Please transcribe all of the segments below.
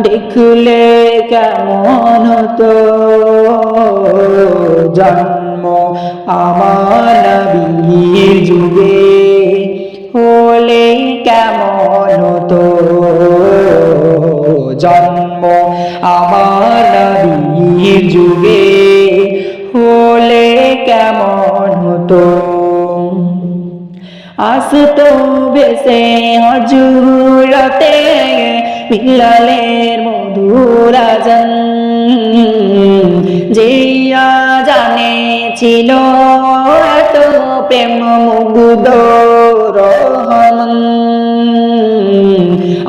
দেখলে কেমন হতো জন্ম আমার নবীর যুগে হলে কেমন তো? জন্ম আমার নবীর যুগে হলে কেমন হতো আসতো বেসে হজুরতে বিলালের মধুরাজন জিয়া জানে ছিল এত প্রেম মুগ্ধ রহমান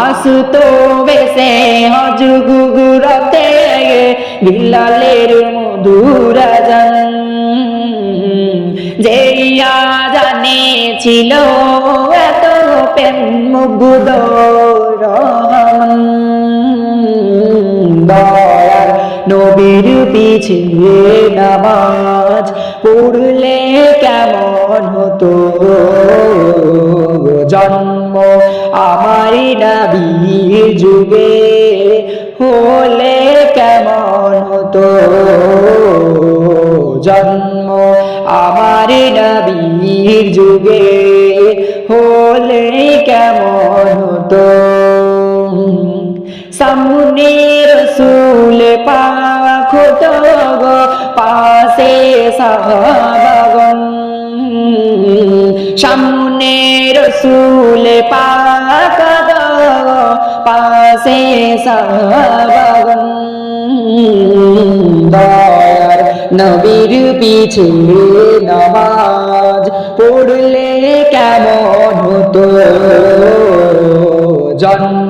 আসতো বেসে হজুগুরতে বিলালের মধুরাজন যেয়া জানে ছিল এত প্রেম মুগ্ধ রহমান দয়ার নবীর পিছে নামাজ পড়লে কেমন হতো? জন্ম আমারি নবীর যুগে হলে কেমন হতো? জন্ম আমার নবীর যুগে হলে কেমন হতো? সামনে রসুল পাখ পাশে সাহাবাগন সামনে রসুল গো, পাশে সাহাবাগন দয়ার নবীর পিছে নামাজ পড়লে কেমন হতো? জন্ম